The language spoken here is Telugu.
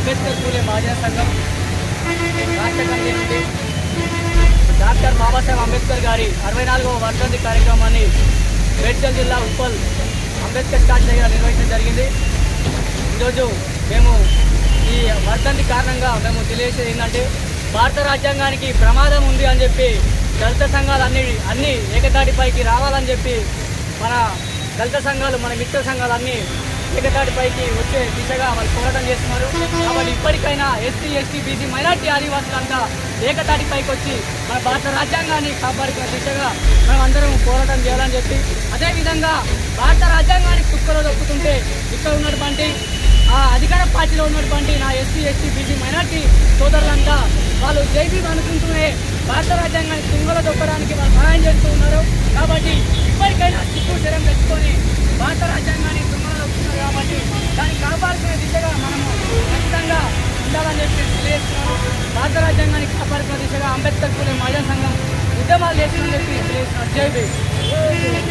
అంబేద్కర్ పూలే మహాజన సంఘం రాష్ట్ర కమిటీ డాక్టర్ బాబాసాహెబ్ అంబేద్కర్ గారి అరవై నాలుగవ వర్ధంతి కార్యక్రమాన్ని మేడ్చల్ జిల్లా ఉప్పల్ అంబేద్కర్ స్టార్ట్ దగ్గర నిర్వహించడం జరిగింది. ఈరోజు మేము ఈ వర్ధంతి కారణంగా మేము తెలియజేసేది ఏంటంటే భారత రాజ్యాంగానికి ప్రమాదం ఉంది అని చెప్పి దళిత సంఘాలు అన్ని అన్ని ఏకతాటిపైకి రావాలని చెప్పి మన దళిత సంఘాలు మన మిత్ర సంఘాలు అన్నీ ఏకతాటిపైకి వచ్చే దిశగా వాళ్ళు పోరాటం చేస్తున్నారు. కాబట్టి ఇప్పటికైనా ఎస్సీ ఎస్టీ బీసీ మైనార్టీ ఆదివాసులంతా ఏకతాటిపైకి వచ్చి మన భారత రాజ్యాంగాన్ని కాపాడుకునే దిశగా మనం అందరం పోరాటం చేయాలని చెప్పి అదేవిధంగా భారత రాజ్యాంగానికి కుక్కలో దొక్కుతుంటే ఇక్కడ ఉన్నటువంటి ఆ అధికార పార్టీలో ఉన్నటువంటి నా ఎస్సీ ఎస్టీ బీసీ మైనార్టీ సోదరులంతా వాళ్ళు జైబీ అనుకుంటూనే భారత రాజ్యాంగాన్ని తుంగలో దొక్కడానికి వాళ్ళు సహాయం చేస్తూ ఉన్నారు. భారత రాజ్యాంగాన్ని కాపాడుకున్న దిశగా అంబేద్కర్ పూలే మహాజన సంఘం ఉద్యమాలు చేసిందని చెప్పి జై భీమ్.